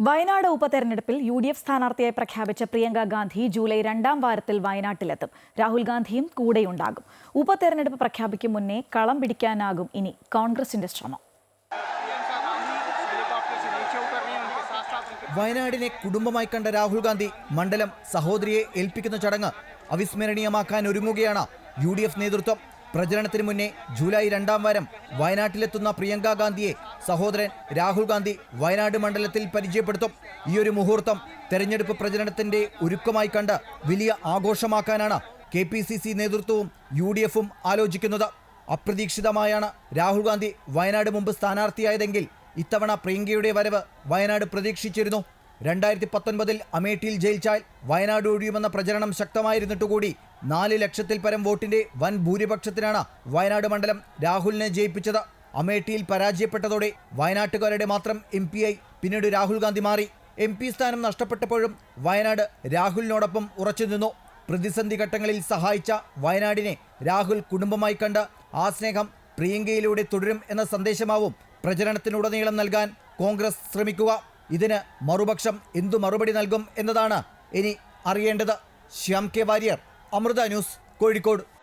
വയനാട് ഉപതെരഞ്ഞെടുപ്പിൽ U D F സ്ഥാനാർത്ഥിയായി പ്രഖ്യാപിച്ച പ്രിയങ്ക ഗാന്ധി ജൂലൈ രണ്ടാം വാരത്തിൽ വയനാട്ടിലെത്തും. രാഹുൽ ഗാന്ധിയും കൂടെയുണ്ടാകും. ഉപതെരഞ്ഞെടുപ്പ് പ്രഖ്യാപിക്കും മുന്നേ കളം പിടിക്കാനാകും ഇനി കോൺഗ്രസിന്റെ ശ്രമം. വയനാടിനെ കുടുംബമായി കണ്ട രാഹുൽ ഗാന്ധി മണ്ഡലം സഹോദരിയെ ഏൽപ്പിക്കുന്ന ചടങ്ങ് അവിസ്മരണീയമാക്കാൻ ഒരുങ്ങുകയാണ് യു നേതൃത്വം. പ്രചരണത്തിന് മുന്നേ ജൂലൈ രണ്ടാം വാരം വയനാട്ടിലെത്തുന്ന പ്രിയങ്ക ഗാന്ധിയെ സഹോദരൻ രാഹുൽ ഗാന്ധി വയനാട് മണ്ഡലത്തിൽ പരിചയപ്പെടുത്തും. ഒരു മുഹൂർത്തം തെരഞ്ഞെടുപ്പ് പ്രചരണത്തിന്റെ ഒരുക്കമായി കണ്ട് വലിയ ആഘോഷമാക്കാനാണ് കെ പി സി സി നേതൃത്വവും യു ഡി എഫും ആലോചിക്കുന്നത്. അപ്രതീക്ഷിതമായാണ് രാഹുൽ ഗാന്ധി വയനാട് മുമ്പ് സ്ഥാനാർത്ഥിയായതെങ്കിൽ ഇത്തവണ പ്രിയങ്കയുടെ വരവ് വയനാട് പ്രതീക്ഷിച്ചിരുന്നു. രണ്ടായിരത്തി പത്തൊൻപതിൽ അമേഠിയിൽ ജയിച്ചാൽ വയനാട് ഒഴിയുമെന്ന പ്രചരണം ശക്തമായിരുന്നിട്ടുകൂടി നാല് ലക്ഷത്തിൽ പരം വോട്ടിന്റെ വൻ ഭൂരിപക്ഷത്തിനാണ് വയനാട് മണ്ഡലം രാഹുലിനെ ജയിപ്പിച്ചത്. അമേഠിയിൽ പരാജയപ്പെട്ടതോടെ വയനാട്ടുകാരുടെ മാത്രം എം ആയി പിന്നീട് രാഹുൽ ഗാന്ധി മാറി. എം പി സ്ഥാനം നഷ്ടപ്പെട്ടപ്പോഴും വയനാട് രാഹുലിനോടൊപ്പം ഉറച്ചുനിന്നു പ്രതിസന്ധി ഘട്ടങ്ങളിൽ സഹായിച്ച വയനാടിനെ രാഹുൽ കുടുംബമായി കണ്ട് ആ സ്നേഹം പ്രിയങ്കയിലൂടെ തുടരും എന്ന സന്ദേശമാവും പ്രചരണത്തിനുടനീളം നൽകാൻ കോൺഗ്രസ് ശ്രമിക്കുക. ഇതിന് മറുപക്ഷം എന്തു മറുപടി നൽകും എന്നതാണ് ഇനി അറിയേണ്ടത്. Shyam K Warrier Amrita news Kozhikode.